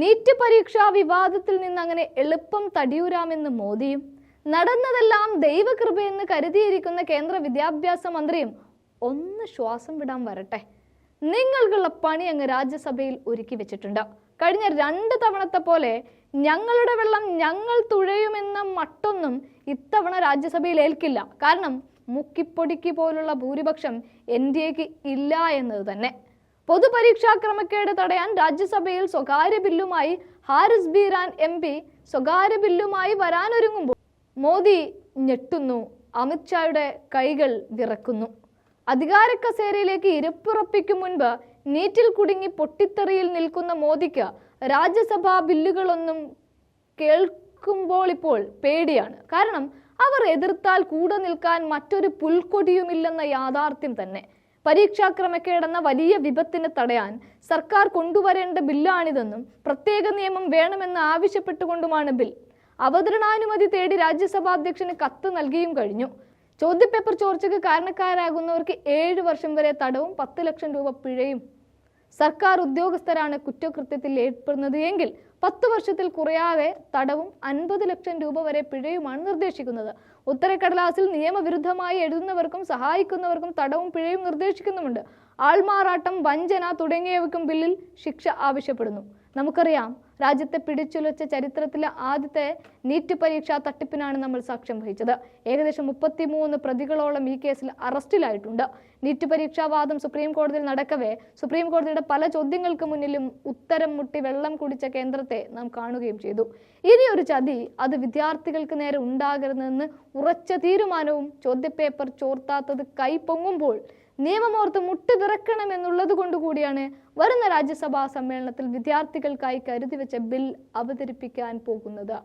NEET പരീക്ഷാ വിവാദത്തിൽ നിന്ന് അങ്ങനെ എളുപ്പം തടിയൂരാമെന്ന് മോദിയും നടന്നതെല്ലാം ദൈവകൃപയെന്ന് കരുതിയിരിക്കുന്ന കേന്ദ്ര വിദ്യാഭ്യാസ മന്ത്രിയും ഒന്ന് ശ്വാസം വിടാൻ വരട്ടെ. നിങ്ങൾക്കുള്ള പണി അങ്ങ് രാജ്യസഭയിൽ ഒരുക്കി വെച്ചിട്ടുണ്ട്. കഴിഞ്ഞ രണ്ട് തവണത്തെ പോലെ ഞങ്ങളുടെ വെള്ളം ഞങ്ങൾ തുഴയുമെന്ന മട്ടൊന്നും ഇത്തവണ രാജ്യസഭയിൽ ഏൽക്കില്ല. കാരണം മുക്കിപ്പൊടിക്ക് പോലുള്ള ഭൂരിപക്ഷം എൻ ഡി എക്ക് ഇല്ല എന്നത് തന്നെ. പൊതുപരീക്ഷാ ക്രമക്കേട് തടയാൻ രാജ്യസഭയിൽ സ്വകാര്യ ബില്ലുമായി ഹാരിസ് ബീരാൻ എം പി സ്വകാര്യ ബില്ലുമായി വരാനൊരുങ്ങുമ്പോൾ മോദി ഞെട്ടുന്നു. അമിത്ഷായുടെ കൈകൾ വിറക്കുന്നു. അധികാര കസേരയിലേക്ക് ഇരപ്പുറപ്പിക്കും മുൻപ് നീറ്റിൽ കുടുങ്ങി പൊട്ടിത്തെറിയിൽ നിൽക്കുന്ന മോദിക്ക് രാജ്യസഭാ ബില്ലുകളൊന്നും കേൾക്കുമ്പോൾ ഇപ്പോൾ പേടിയാണ്. കാരണം അവർ എതിർത്താൽ കൂടെ നിൽക്കാൻ മറ്റൊരു പുൽക്കൊടിയുമില്ലെന്ന യാഥാർത്ഥ്യം തന്നെ. പരീക്ഷാ ക്രമക്കേടെന്ന വലിയ വിപത്തിന് തടയാൻ സർക്കാർ കൊണ്ടുവരേണ്ട ബില്ലാണിതെന്നും പ്രത്യേക നിയമം വേണമെന്ന് ആവശ്യപ്പെട്ടുകൊണ്ടുമാണ് ബിൽ. അവതരണാനുമതി തേടി രാജ്യസഭാ അധ്യക്ഷന് കത്ത് നൽകിയും കഴിഞ്ഞു. ചോദ്യപേപ്പർ ചോർച്ചയ്ക്ക് കാരണക്കാരാകുന്നവർക്ക് ഏഴ് വർഷം വരെ തടവും പത്ത് ലക്ഷം രൂപ പിഴയും സർക്കാർ ഉദ്യോഗസ്ഥരാണ് കുറ്റകൃത്യത്തിൽ ഏർപ്പെടുന്നത് എങ്കിൽ പത്ത് വർഷത്തിൽ കുറയാതെ തടവും അൻപത് ലക്ഷം രൂപ വരെ പിഴയുമാണ് നിർദ്ദേശിക്കുന്നത്. ഉത്തരക്കടലാസിൽ നിയമവിരുദ്ധമായി എഴുതുന്നവർക്കും സഹായിക്കുന്നവർക്കും തടവും പിഴയും നിർദ്ദേശിക്കുന്നുമുണ്ട്. ആൾമാറാട്ടം വഞ്ചന തുടങ്ങിയവയ്ക്കും ബില്ലിൽ ശിക്ഷ ആവശ്യപ്പെടുന്നു. നമുക്കറിയാം രാജ്യത്തെ പിടിച്ചുലച്ച ചരിത്രത്തിലെ ആദ്യത്തെ നീറ്റ് പരീക്ഷാ തട്ടിപ്പിനാണ് നമ്മൾ സാക്ഷ്യം വഹിച്ചത്. ഏകദേശം മുപ്പത്തിമൂന്ന് പ്രതികളോളം ഈ കേസിൽ അറസ്റ്റിലായിട്ടുണ്ട്. നീറ്റ് പരീക്ഷാവാദം സുപ്രീം കോടതിയിൽ നടക്കവേ സുപ്രീം കോടതിയുടെ പല ചോദ്യങ്ങൾക്ക് മുന്നിലും ഉത്തരം മുട്ടി വെള്ളം കുടിച്ച കേന്ദ്രത്തെ നാം കാണുകയും ചെയ്തു. ഇനി ഒരു ചതി അത് വിദ്യാർത്ഥികൾക്ക് നേരെ ഉണ്ടാകരുതെന്ന് ഉറച്ച തീരുമാനവും ചോദ്യപേപ്പർ ചോർത്താത്തത് കൈ പൊങ്ങുമ്പോൾ നിയമമോർത്ത് മുട്ട് വിറക്കണം എന്നുള്ളത് കൊണ്ടുകൂടിയാണ് വരുന്ന രാജ്യസഭാ സമ്മേളനത്തിൽ വിദ്യാർത്ഥികൾക്കായി കരുതി വെച്ച ബിൽ അവതരിപ്പിക്കാൻ പോകുന്നത്.